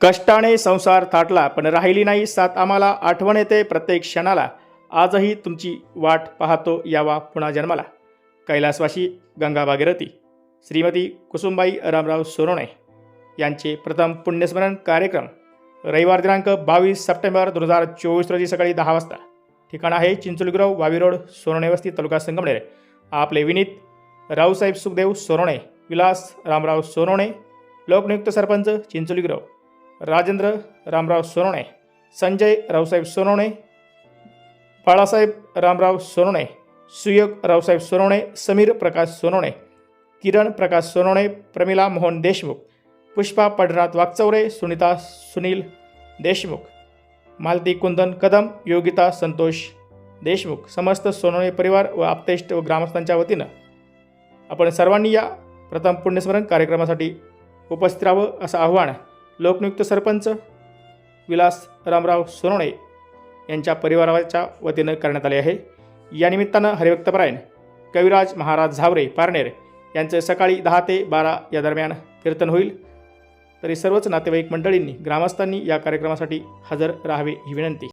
कष्टाने संसार थाटला पण राहिली नाही साथ आम्हाला. आठवण येते प्रत्येक क्षणाला. आजही तुमची वाट पाहतो यावा पुन्हा जन्माला. कैलासवाशी गंगा भागीरथी श्रीमती कुसुमबाई रामराव सोरोणे यांचे प्रथम पुण्यस्मरण कार्यक्रम रविवार दिनांक बावीस सप्टेंबर दोन हजार चोवीस रोजी सकाळी दहा वाजता. ठिकाण आहे चिंचोलीग्रव वावी रोड सोरोणे वस्ती तालुका संगमनेर. आपले विनीत रावसाहेब सुखदेव सोरोणे विलास रामराव सोनवणे लोकनियुक्त सरपंच चिंचोलीग्रव. राजेंद्र रामराव सोनवणे संजय रावसाहेब सोनवणे बाळासाहेब रामराव सोनवणे सुयोग रावसाहेब सोनवणे समीर प्रकाश सोनवणे किरण प्रकाश सोनवणे प्रमिला मोहन देशमुख पुष्पा पडनाथ वागचौरे सुनीता सुनील देशमुख मालती कुंदन कदम योगिता संतोष देशमुख समस्त सोनवणे परिवार व आप्तेष्ट व ग्रामस्थांच्या वतीनं आपण सर्वांनी या प्रथम पुण्यस्मरण कार्यक्रमासाठी उपस्थित राहावं असं आव्हान लोकनियुक्त सरपंच विलास रामराव सोनवणे यांच्या परिवाराच्या वतीनं करण्यात आले आहे. या निमित्तानं हरिभक्तपरायण कविराज महाराज झावरे पारनेर यांचं सकाळी दहा ते बारा या दरम्यान कीर्तन होईल. तरी सर्वच नातेवाईक मंडळींनी ग्रामस्थांनी या कार्यक्रमासाठी हजर राहावे ही विनंती.